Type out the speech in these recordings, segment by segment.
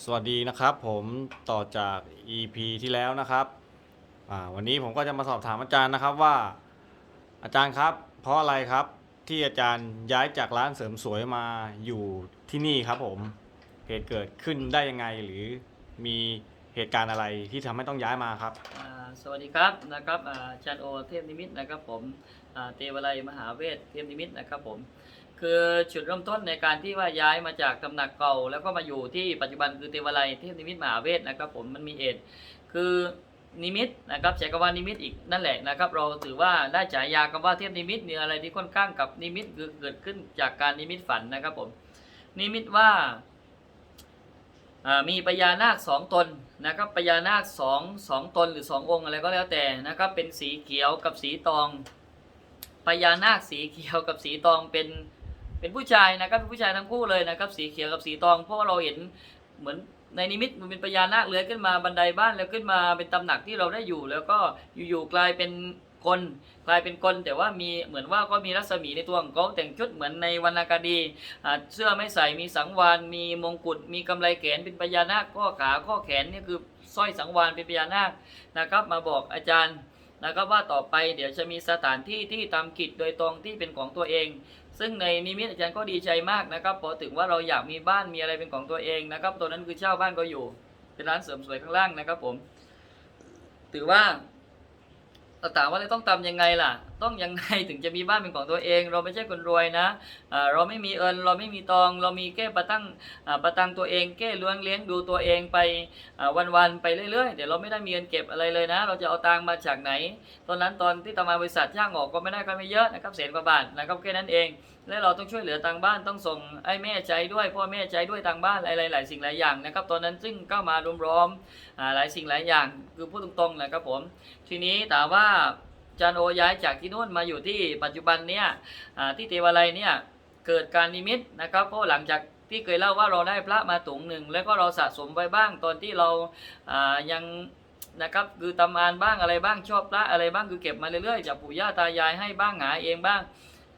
สวัสดีนะครับผมต่อจาก EP ที่แล้วนะครับวันนี้ผมก็จะมาสอบถามอาจารย์นะครับว่า อาจารย์ครับ เพราะอะไรครับที่อาจารย์ย้ายจากร้านเสริมสวยมาอยู่ที่นี่ครับผมเหตุเกิดขึ้นได้ยังไงหรือมีเหตุการณ์อะไรที่ทำให้ต้องย้ายมาครับสวัสดีครับนะครับอาจารย์โอเทพนิมิตนะครับผมเทวไลยมหาเวทเทพนิมิตนะครับผม คือจุดเริ่มต้นในการที่ว่าย้ายมาจากตำหนักเก่า แล้วก็มาอยู่ที่ปัจจุบันคือเทวไลยเทพนิมิตมหาเวทนะครับ ผมมันมีเหตุคือนิมิตนะครับใช้คำว่านิมิตอีกนั่นแหละนะครับ เราถือว่าได้ฉายาคำว่าเทพนิมิตมีอะไรที่ค่อนข้างกับนิมิตคือเกิดขึ้นจากการนิมิตฝันนะครับผมนิมิตว่าอ่ามีพญานาคสองตนนะครับพญานาคสองสองตนหรือสององค์อะไรก็แล้วแต่นะครับเป็นสีเขียวกับสีตองพญานาคสีเขียวกับสีตองเป็น เป็นผู้ชายนะครับเป็นผู้ชายทั้งคู่เลยนะครับ สีเขียวกับสีตอง เพราะว่าเราเห็นเหมือนในนิมิตมันเป็นพญานาคเลื้อยขึ้นมาบันไดบ้านแล้วขึ้นมาเป็นตำหนักที่เราได้อยู่ แล้วก็อยู่ๆกลายเป็นคนกลายเป็นคนแต่ว่ามีเหมือนว่าก็มีรัศมีในตัวของเขาแต่งชุดเหมือนในวรรณคดีเสื้อไม่ใส่มีสังวานมีมงกุฎมีกำไลแขนเป็นพญานาคข้อขาข้อแขนนี่คือสร้อยสังวานเป็นพญานาคนะครับ มาบอกอาจารย์นะครับว่าต่อไปเดี๋ยวจะมีสถานที่ที่ทำกิจโดยตรงที่เป็นของตัวเอง ซึ่งในนิมิตอาจารย์ก็ดีใจมากนะครับพอถึงว่าเราอยากมีบ้านมีอะไรเป็นของตัวเองนะครับตัวนั้นคือเช่าบ้านก็อยู่ เป็นร้านเสริมสวยข้างล่างนะครับผม ถือว่าเราถามว่าเราต้องทำยังไงล่ะ ต้องยังไงถึงจะมีบ้านเป็นของตัวเอง เราไม่ใช่คนรวยนะเราไม่มีเอินเราไม่มีตอง เรามีแค่ประตั้งอ่าประตังตัวเองแค่เลี้ยงเลี้ยงดูตัวเองไปวันๆไปเรื่อยๆเดี๋ยวเราไม่ได้มีเงินเก็บอะไรเลยนะ เราจะเอาตังมาจากไหน ตอนนั้นตอนที่ทำงานบริษัทจ้างออกก็ไม่ได้ก็ไม่เยอะนะครับแสนกว่าบาทนะครับแค่นั้นเอง และเราต้องช่วยเหลือทางบ้านต้องส่งไอ้แม่ใจด้วยพ่อแม่ใจด้วยทางบ้านอะไรหลายสิ่งหลายอย่างนะครับตอนนั้นซึ่งก็มารวมร้อมหลายสิ่งหลายอย่างคือพูดตรงๆนะครับผมทีนี้ถามว่า จันโอย้ายจากที่นู่นมาอยู่ที่ปัจจุบันเนี่ยที่เทวาลัยเนี่ยเกิดการนิมิตนะครับเพราะหลังจากที่เคยเล่าว่าเราได้พระมาถุงหนึ่งแล้วก็เราสะสมไว้บ้างตอนที่เราอ่ายังนะครับคือตำอานบ้างอะไรบ้างชอบพระอะไรบ้างคือเก็บมาเรื่อยๆจากปู่ย่าตายายให้บ้างหาเองบ้าง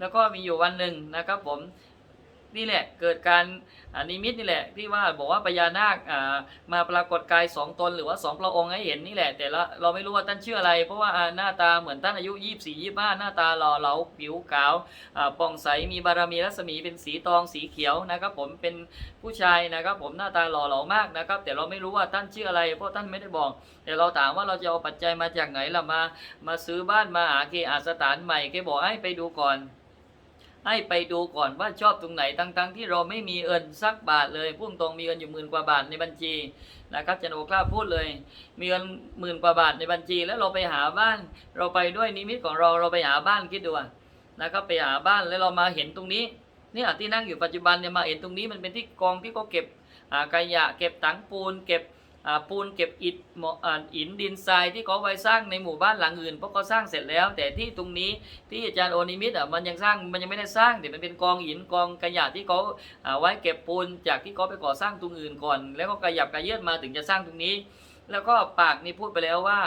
แล้วก็มีอยู่วันหนึ่งนะครับผม นี่แหละเกิดการนิมิตนี่แหละที่ว่าบอกว่าพญานาคอ่ามาปรากฏกายสองตนหรือว่าสองพระองค์ให้เห็นนี่แหละ แต่ละเราไม่รู้ว่าท่านชื่ออะไร เพราะว่าหน้าตาเหมือนท่านอายุยี่สี่ยี่ห้าหน้าตาหล่อเหลาผิวขาวป่องใสมีบารมีรัศมีเป็นสีทองสีเขียวนะครับผมเป็นผู้ชายนะครับผมหน้าตาหล่อเหลามากนะครับ แต่เราไม่รู้ว่าท่านชื่ออะไร เพราะท่านไม่ได้บอก แต่เราถามว่าเราจะเอาปัจจัยมาจากไหนล่ะมา มาซื้อบ้านมาหาเคอาสถานใหม่เคบอกให้ไปดูก่อน ให้ไปดูก่อนว่าชอบตรงไหนทั้งๆ ที่เราไม่มีเอินสักบาทเลยพุ่งตรงมีเงินอยู่หมื่นกว่าบาทในบัญชีนะครับจันโอกล้าพูดเลย มีเงินหมื่นกว่าบาทในบัญชี แล้วเราไปหาบ้าน เราไปด้วยนิมิตของเราเราไปหาบ้านคิดดูนะครับไปหาบ้านแล้วเรามาเห็นตรงนี้เนี่ยที่นั่งอยู่ปัจจุบันเนี่ยมาเห็นตรงนี้มันเป็นที่กองที่เขาเก็บขยะเก็บถังปูน เก็บ ปูนเก็บอิฐหมออ่าอิฐดินทรายที่เขาไว้สร้างในหมู่บ้านหลังอื่นเพราะเขาสร้างเสร็จแล้ว แต่ที่ตรงนี้ที่อาจารย์โอนิมิตอะมันยังสร้างมันยังไม่ได้สร้างแต่มันเป็นกองหินกองขยะที่เขาไว้เก็บปูนจากที่เขาไปก่อสร้างตรงอื่นก่อน แล้วก็ขยับกระเยื่อมาถึงจะสร้างตรงนี้ แล้วก็ปากนี่พูดไปแล้วว่า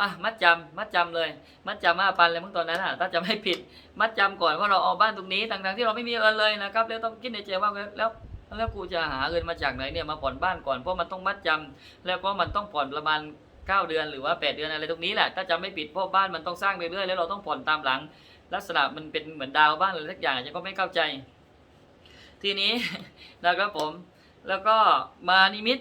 อะมัดจำมัดจำเลย มัดจำห้าพันเลยเมื่อตอนนั้นอะถ้าจะไม่ผิด มัดจำก่อนว่าเราเอาบ้านตรงนี้ทั้งๆที่เราไม่มีเงินเลยนะครับแล้วต้องคิดในใจว่าแล้ว แล้วกูจะหาเงินมาจากไหนเนี่ยมาผ่อนบ้านก่อนเพราะมันต้องมัดจำแล้วก็มันต้องผ่อนประมาณ9เดือนหรือว่า 8 เดือนอะไรตรงนี้แหละถ้าจำไม่ผิดเพราะบ้านมันต้องสร้างเรื่อยๆแล้วเราต้องผ่อนตามหลัง ลักษณะมันเป็นเหมือนดาวบ้านอะไรสักอย่างฉันก็ไม่เข้าใจ ทีนี้นะครับผมแล้วก็มานิมิต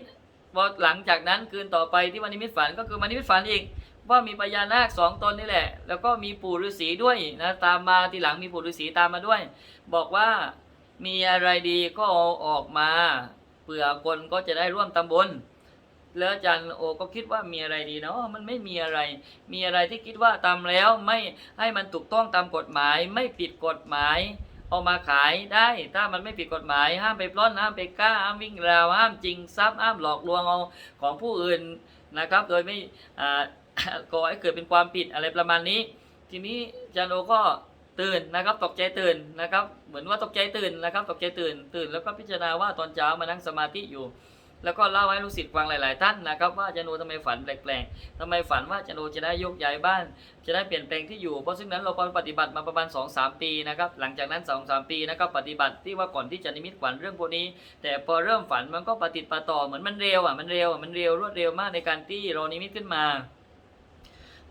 พอหลังจากนั้นคืนต่อไปที่มานิมิตฝันก็คือมานิมิตฝันอีกว่ามีพญานาคสองตนนี่แหละ แล้วก็มีปู่ฤาษีด้วยนะตามมาทีหลังมีปู่ฤาษีตามมาด้วย บอกว่า มีอะไรดีก็เอาออกมาเผื่อคนก็จะได้ร่วมตำบลแล้วอาจารย์โอก็คิดว่ามีอะไรดีเนาะมันไม่มีอะไร มีอะไรที่คิดว่าทำแล้วไม่ให้มันถูกต้องตามกฎหมาย ไม่ผิดกฎหมาย เอามาขายได้ ถ้ามันไม่ผิดกฎหมาย ห้ามไปปล้นห้ามไปฆ่าห้ามวิ่งราว ห้ามจริงทรัพย์ห้ามหลอกลวงเอาของผู้อื่นนะครับ โดยไม่ก่อให้เกิดเป็นความผิดอะไรประมาณนี้ ทีนี้อาจารย์โอก็ ตื่นนะครับตกใจตื่นนะครับ เหมือนว่าตกใจตื่นนะครับ ตกใจตื่น ตื่น แล้วก็พิจารณาว่าตอนเช้ามานั่งสมาธิอยู่ แล้วก็เล่าให้ลูกศิษย์ฟังหลาย ๆ ท่านนะครับว่าจารย์โอทำไมฝันแปลกๆทำไมฝันว่าจารย์โอจะได้ยกย้ายบ้าน จะได้เปลี่ยนแปลงที่อยู่เพราะซึ่งนั้นเราปฏิบัติมาประมาณ 2-3 ปีนะครับหลังจากนั้น 2-3 ปีนะครับปฏิบัติที่ว่าก่อนที่จะนิมิตฝันเรื่องพวกนี้ แต่พอเริ่มฝันมันก็ปฏิดปะต่อเหมือนมันเร็วอะมันเร็วอะมันเร็วรวดเร็วมากในการที่เรานิมิตขึ้นมา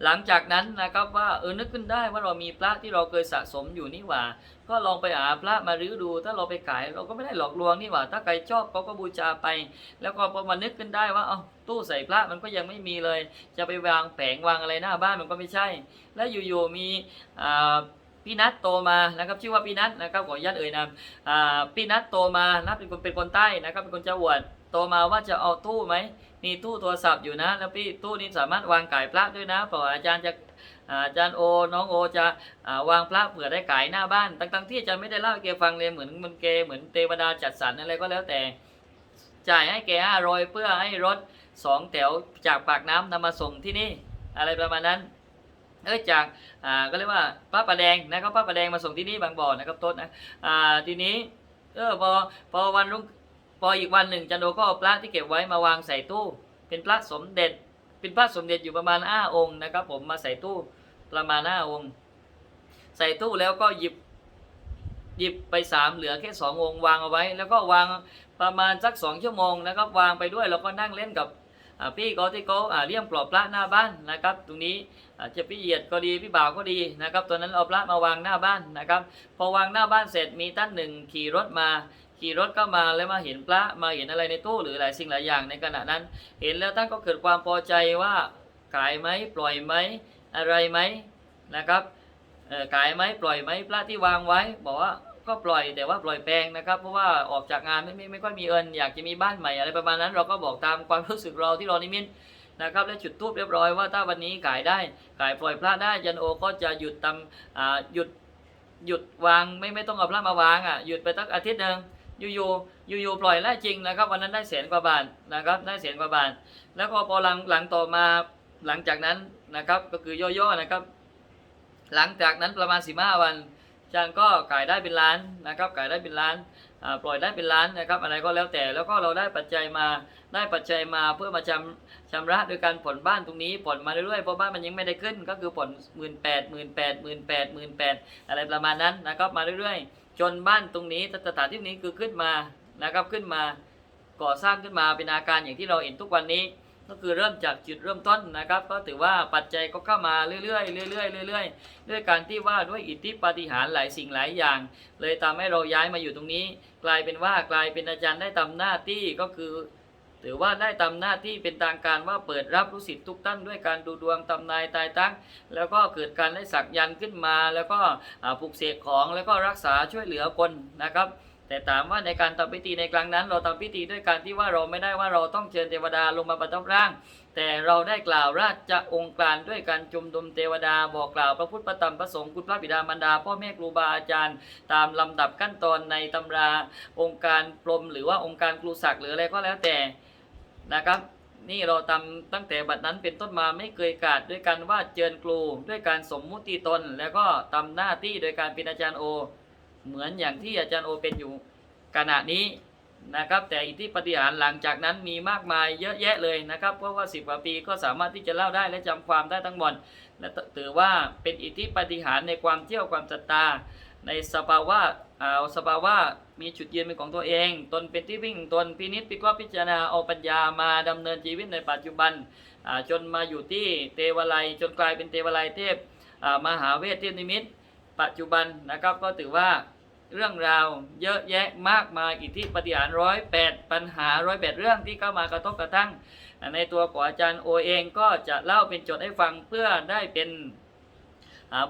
หลังจากนั้นนะครับว่าเออนึกขึ้นได้ว่าเรามีพระที่เราเคยสะสมอยู่นี่หว่า ก็ลองไปหาพระมารื้อดู ถ้าเราไปขายเราก็ไม่ได้หลอกลวงนี่หว่า ถ้าใครชอบเขาก็บูชาไป แล้วก็พอมานึกขึ้นได้ว่าเอ้าตู้ใส่พระมันก็ยังไม่มีเลย จะไปวางแผงวางอะไรหน้าบ้านมันก็ไม่ใช่ แล้วอยู่ๆมีอ่าพี่นัทโตมานะครับชื่อว่าพี่นัทนะครับขออนุญาตเอ่ยนามพี่นัทโตมานัทเป็นคนเป็นคนใต้นะครับเป็นคนจังหวัดโตมาว่าจะเอาตู้ไหม มีตู้โทรศัพท์อยู่นะ แล้วพี่ตู้นี้สามารถวางขายพระด้วยนะเพราะอาจารย์จะอาจารย์โอ น้องโอจะอาวางพระเผื่อได้ขายหน้าบ้านทั้งๆที่อาจารย์ไม่ได้เล่าให้แกฟังเลยเหมือนมันแกเหมือนเทวดาจัดสรรอะไรก็แล้วแต่ จ่ายให้แกห้ารอยเพื่อให้รถสองแถวจากปากน้ำนำมาส่งที่นี่อะไรประมาณนั้นเอ้ยจากอ่าก็เรียกว่าพระประแดงนะครับพระประแดงมาส่งที่นี่บางบ่อนะครับโต๊ดนะอ่าทีนี้เออพอพอวันรุ่ง พออีกวันหนึ่งจันโดก็เอาพระที่เก็บไว้มาวางใส่ตู้ เป็นพระสมเด็จ เป็นพระสมเด็จอยู่ประมาณห้าองค์นะครับ ผมมาใส่ตู้ประมาณห้าองค์ ใส่ตู้แล้วก็หยิบหยิบไปสามเหลือแค่สององค์วางเอาไว้ แล้วก็วางประมาณสักสองชั่วโมงนะครับวางไปด้วยแล้วก็นั่งเล่นกับพี่เขาที่เขาเลี่ยมปลอบพระหน้าบ้านนะครับ ตรงนี้อ่าจะพี่เหยียดก็ดีพี่บ่าวก็ดีนะครับตอนนั้นเอาพระมาวางหน้าบ้านนะครับ พอวางหน้าบ้านเสร็จมีท่านหนึ่งขี่รถมา ขี่รถก็มาแล้วมาเห็นพระมาเห็นอะไรในตู้หรือหลายสิ่งหลายอย่างในขณะนั้น เห็นแล้วท่านก็เกิดความพอใจว่าขายไหมปล่อยไหมอะไรไหมนะครับขายไหมปล่อยไหมพระที่วางไว้ บอกว่าก็ปล่อยแต่ว่าปล่อยแพงนะครับเพราะว่าออกจากงานไม่ไม่ไม่ค่อยมีเงินอยากจะมีบ้านใหม่อะไรประมาณนั้น เราก็บอกตามความรู้สึกเราที่เรานิมิตนะครับและจุดทูบเรียบร้อยว่าถ้าวันนี้ขายได้ขายปล่อยพระได้ยันโอก็จะหยุดทำหยุดหยุดวางไม่ไม่ต้องเอาพระมาวางอะหยุดไปตั้งอาทิตย์หนึ่ง ยู่อยู่อยู่อยู่ปล่อยได้จริงนะครับ วันนั้นได้แสนกว่าบาทนะครับได้แสนกว่าบาท แล้วก็พอหลังหลังต่อมาหลังจากนั้นนะครับก็คือย่อๆนะครับ หลังจากนั้นประมาณ15วันจารย์ก็ขายได้เป็นล้านนะครับขายได้เป็นล้านปล่อยได้เป็นล้านนะครับ อะไรก็แล้วแต่แล้วก็เราได้ปัจจัยมาได้ปัจจัยมาเพื่อมาชำชำระโดยการผ่อนบ้านตรงนี้ผ่อนมาเรื่อยๆเพราะบ้านมันยังไม่ได้ขึ้น ก็คือผ่อนหมื่นแปดหมื่นแปดหมื่นแปดหมื่นแปดอะไรประมาณนั้นนะครับมาเรื่อยๆ จนบ้านตรงนี้สถานที่นี้คือขึ้นมานะครับขึ้นมาก่อสร้างขึ้นมาเป็นอาการอย่างที่เราเห็นทุกวันนี้ ก็คือเริ่มจากจุดเริ่มต้นนะครับ ก็ถือว่าปัจจัยก็เข้ามาเรื่อยๆเรื่อยๆเรื่อยๆด้วยการที่ว่าด้วยอิทธิปาฏิหาริย์หลายสิ่งหลายอย่าง เลยทำให้เราย้ายมาอยู่ตรงนี้ กลายเป็นว่ากลายเป็นอาจารย์ได้ทำหน้าที่ก็คือ ถือว่าได้ทำหน้าที่เป็นทางการว่าเปิดรับลูกศิษย์ทุกท่านด้วยการดูดวงตำนายตายตั้ง แล้วก็เกิดการได้สักยันขึ้นมา แล้วก็อ่าปลุกเสกของแล้วก็รักษาช่วยเหลือคนนะครับแต่ถามว่าในการทำพิธีในครั้งนั้น เราทำพิธีด้วยการที่ว่าเราไม่ได้ว่าเราต้องเชิญเทวดาลงมาประทับร่าง แต่เราได้กล่าวราชองค์การด้วยการจุมดุมเทวดาบอกกล่าวพระพุทธพระธรรมพระสงฆ์คุณพระบิดามารดา พ่อแม่ครูบาอาจารย์ ตามลำดับขั้นตอนในตำราองค์การพรมหรือว่าองค์การครูศักดิ์หรืออะไรก็แล้วแต่ นะครับ นี่เราทำตั้งแต่บัดนั้นเป็นต้นมาไม่เคยขาดด้วยการว่าเจิญครูด้วยการสมมุติตน แล้วก็ทำหน้าที่โดยการเป็นอาจารย์โอ เหมือนอย่างที่อาจารย์โอเป็นอยู่ขณะนี้นะครับ แต่อิทธิปฏิหารหลังจากนั้นมีมากมายเยอะแยะเลยนะครับ เพราะว่าสิบกว่าปีก็สามารถที่จะเล่าได้และจำความได้ทั้งหมดและถือว่าเป็นอิทธิปฏิหารในความเที่ยวความศรัทธา ในสภาวะอ่าสภาวะมีจุดยืนเป็นของตัวเอง ตนเป็นที่วิ่งตนพินิจพิเคราพิจารณาเอาปัญญามาดำเนินชีวิตในปัจจุบันอ่าจนมาอยู่ที่เทวไลยจนกลายเป็นเทวไลยเทพอ่ามหาเวทเทพนิมิต ปัจจุบันนะครับก็ถือว่าเรื่องราวเยอะแยะมากมายอิทธิปฏิหารร้อยแปดปัญหาร้อยแปดเรื่องที่เข้ามากระทบกระทั่ง ในตัวของอาจารย์โอเองก็จะเล่าเป็นจทย์ให้ฟังเพื่อได้เป็น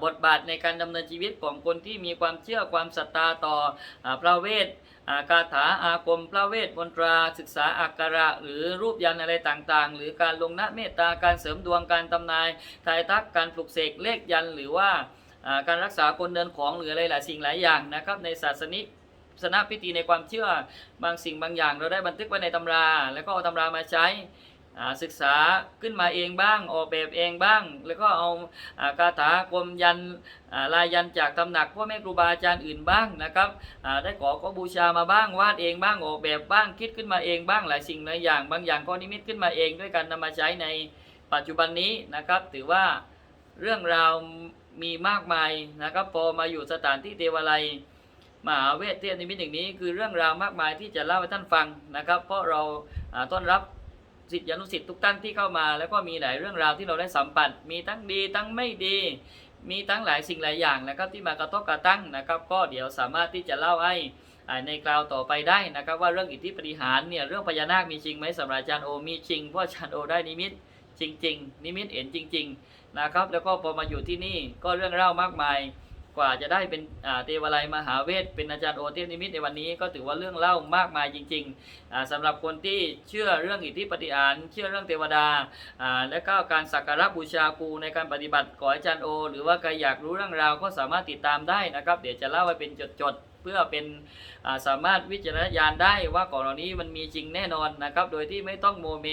บทบาทในการดำเนินชีวิตของคนที่มีความเชื่อความศรัทธาต่ออพระเวทคาถาอาคมพระเวทมนตรา ศึกษาอักขระ หรือรูปยันอะไรต่างๆ หรือการลงนะเมตตาการเสริมดวงการตำนายทายทักการปลุกเสกเลขยันหรือว่าการรักษาคนเดินของหรืออะไรหลายสิ่งหลายอย่างนะครับในศาสนิสนพิธีในความเชื่อบางสิ่งบางอย่าง เราได้บันทึกไว้ในตำรา แล้วก็เอาตำรามาใช้ ศึกษาขึ้นมาเองบ้าง ออกแบบเองบ้าง แล้วก็เอาคาถากรมยันลายยันจากตำหนักพ่อแม่ครูบาอาจารย์อื่นบ้างนะครับได้ขอก็บูชามาบ้างวาดเองบ้างออกแบบบ้างคิดขึ้นมาเองบ้างหลายสิ่งหลายอย่างบางอย่างก็นิมิตขึ้นมาเองด้วยการนำมาใช้ในปัจจุบันนี้นะครับ ถือว่าเรื่องราวมีมากมายนะครับพอมาอยู่สถานที่เทวาลัยมหาเวทเทพนิมิตอย่างนี้คือเรื่องราวมากมายที่จะเล่าให้ท่านฟังนะครับ เพราะเราต้อนรับ สิทธิอนุสิทธิ์ทุกท่านที่เข้ามา แล้วก็มีหลายเรื่องราวที่เราได้สัมผัสมีทั้งดีทั้งไม่ดี มีทั้งหลายสิ่งหลายอย่างนะครับที่มากระทบกระทั่งนะครับ ก็เดี๋ยวสามารถที่จะเล่าให้ในคราวต่อไปได้นะครับ ว่าเรื่องอิทธิปฏิหารเนี่ยเรื่องพญานาคมีจริงไหมสำหรับอาจารย์โอมีจริงเพราะอาจารย์โอได้นิมิตจริง ๆ นิมิตเห็นจริง ๆ นะครับ แล้วก็พอมาอยู่ที่นี่ก็เรื่องเล่ามากมาย กว่าจะได้เป็นเทวาลัยมหาเวทเป็นอาจารย์โอเทพนิมิตในวันนี้ก็ถือว่าเรื่องเล่ามากมายจริงๆอ่าสำหรับคนที่เชื่อเรื่องอิทธิปฏิหารเชื่อเรื่องเทวดาและก็การสักการะบูชาครูในการปฏิบัติของอาจารย์โอ หรือว่าใครอยากรู้เรื่องราวก็สามารถติดตามได้นะครับ เดี๋ยวจะเล่าไว้เป็นจดๆเพื่อเป็นาสามารถวิจารณญาณได้ว่าของเหล่านี้มันมีจริงแน่นอนนะครับ โดยที่ไม่ต้องโมเม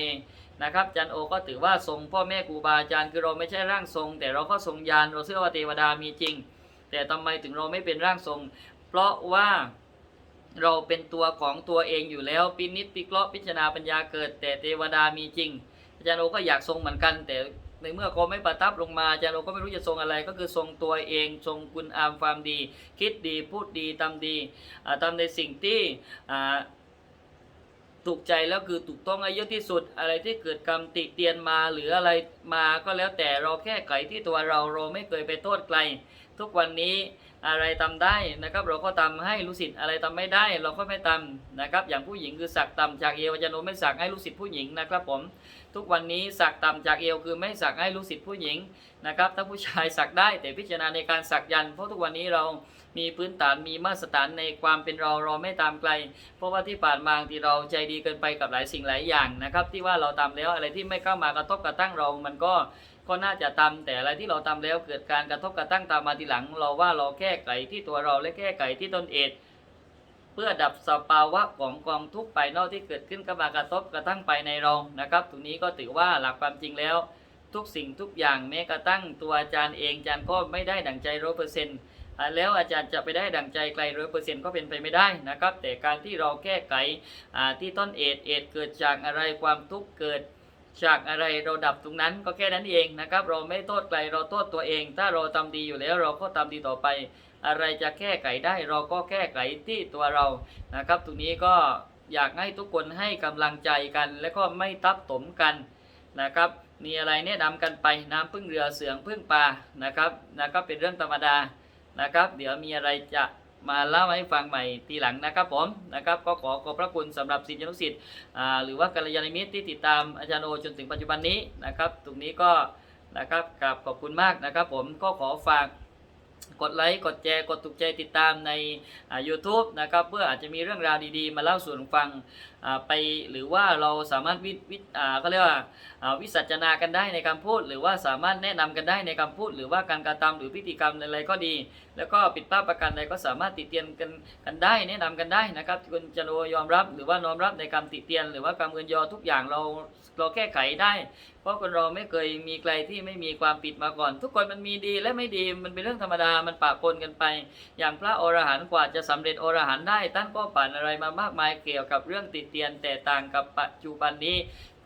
นะครับอาจารย์โอก็ถือว่าทรงพ่อแม่ครูบาอาจารย์คือเราไม่ใช่ร่างทรง แต่เราก็ทรงญาณเราเชื่อว่าเทวดามีจริง แต่ทำไมถึงเราไม่เป็นร่างทรง เพราะว่าเราเป็นตัวของตัวเองอยู่แล้วปินิจพิเคราะห์พิจารณาปัญญาเกิด แต่เทวดามีจริง อาจารย์โอก็อยากทรงเหมือนกัน แต่ในเมื่อเขาไม่ประทับลงมาอาจารย์โอก็ไม่รู้จะทรงอะไร ก็คือทรงตัวเองทรงคุณอามความดี คิดดีพูดดีทำดีทำในสิ่งที่ถูกใจแล้วคือถูกต้องให้เยอะที่สุดอะไรที่เกิดคำติเตียนมาหรืออะไรมาก็แล้วแต่เราแค่ไขที่ตัวเราเราไม่เคยไปโทษใคร ทุกวันนี้อะไรทำได้นะครับ เราก็ทำให้ลูกศิษย์อะไรทำไม่ได้ เราก็ไม่ทำนะครับ อย่างผู้หญิงคือสักต่ำจากเอวอาจารย์โนไม่สักให้ลูกศิษย์ผู้หญิงนะครับผมทุกวันนี้สักต่ำจากเอวคือไม่สักให้ลูกศิษย์ผู้หญิงนะครับถ้าผู้ชายสักได้แต่พิจารณาในการสักยัน เพราะทุกวันนี้เรามีพื้นฐานมีมาตรฐานในความเป็นเราเราไม่ตามไกล เพราะว่าที่ผ่านมาที่เราใจดีเกินไปกับหลายสิ่งหลายอย่างนะครับ ที่ว่าเราทำแล้วอะไรที่ไม่เข้ามากระทบกระทั่งเรามันก็ ก็น่าจะทำแต่อะไรที่เราทำแล้วเกิดการกระทบกระทั่งตามมาทีหลัง เราว่าเราแก้ไขที่ตัวเราและแก้ไขที่ตนเองเพื่อดับสภาวะของกองทุกข์ภายนอกที่เกิดขึ้นเข้ามากระทบกระทั่งภายในเรานะครับตรงนี้ก็ถือว่าหลักความจริงแล้ว ทุกสิ่งทุกอย่างแม้กระทั่งตัวอาจารย์เองอาจารย์ก็ไม่ได้ดั่งใจร้อยเปอร์เซ็นต์แล้วอาจารย์จะไปได้ดั่งใจไกลร้อยเปอร์เซ็นต์ก็เป็นไปไม่ได้นะครับ แต่การที่เราแก้ไขอ่ที่ต้นเอดเอดเกิดจากอะไรความทุกข์เกิด จากอะไรเราดับตรงนั้นก็แค่นั้นเองนะครับ เราไม่โทษใครเราโทษตัวเอง ถ้าเราทำดีอยู่แล้วเราก็ทำดีต่อไป อะไรจะแก้ไขได้ เราก็แก้ไขที่ตัวเรานะครับ ตรงนี้ก็อยากให้ทุกคนให้กำลังใจกัน และก็ไม่ทับถมกันนะครับ มีอะไรแนะนำกันไปน้ำพึ่งเรือเสืองพึ่งปลานะครับนะครับเป็นเรื่องธรรมดานะครับ เดี๋ยวมีอะไรจะ มาเล่าให้ฟังใหม่ทีหลังนะครับผมนะครับก็ขอขอบพระคุณสำหรับศิษยานุศิษย์หรือว่ากัลยาณมิตรที่ติดตามอาจารย์โอจนถึงปัจจุบันนี้นะครับ ตรงนี้ก็นะครับกราบขอบคุณมากนะครับผมก็ขอฝากกดไลค์กดแชร์กดถูกใจติดตามใน YouTube นะครับเพื่ออาจจะมีเรื่องราวดีๆ มาเล่าสู่กันฟังไปหรือว่าเราสามารถวิวิอ่าก็เรียกว่าอ่าวิสัชนากันได้ในคำพูด หรือว่าสามารถแนะนำกันได้ในคำพูด หรือว่าการกระทำหรือพิธีกรรมอะไรก็ดี แล้วก็ปิดพลาดประการใดก็สามารถติเตียนกันกันได้ แนะนำกันได้นะครับคุณจะโนยอมรับหรือว่าน้อมรับในคำติเตียน หรือว่าคำเงินยอทุกอย่างเราเราแก้ไขได้ เพราะคนเราไม่เคยมีใครที่ไม่มีความผิดมาก่อน ทุกคนมันมีดีและไม่ดีมันเป็นเรื่องธรรมดามันปะปนกันไป อย่างพระอรหันต์กว่าจะสำเร็จอรหันต์ได้ท่านก็ผ่านอะไรมามากมายเกี่ยวกับเรื่องติเตียนแต่ต่างกับปัจจุบันนี้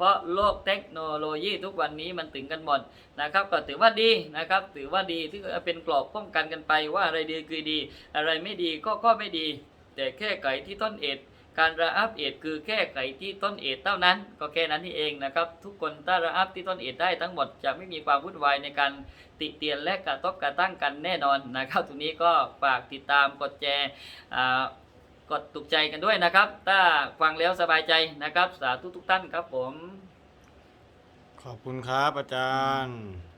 เพราะโลกเทคโนโลยีทุกวันนี้มันถึงกันหมดนะครับ ก็ถือว่าดีนะครับ ถือว่าดีที่เป็นกรอบป้องกันกันไปว่าอะไรดีคือดี อะไรไม่ดีก็ก็ไม่ดี แต่แค่ไขที่ต้นเหตุการระอัพเอดคือแค่ไขที่ต้นเหตุเท่านั้น ก็แค่นั้นนี่เองนะครับ ทุกคนถ้าระอัพที่ต้นเหตุได้ทั้งหมดจะไม่มีความวุ่นวายในการติเตียนและกระทบกระทั่งกันแน่นอนนะครับตรงนี้ก็ฝากติดตามกดแชร์ กดถูกใจกันด้วยนะครับ ถ้าฟังแล้วสบายใจนะครับ สาธุทุกท่านครับผม ขอบคุณครับอาจารย์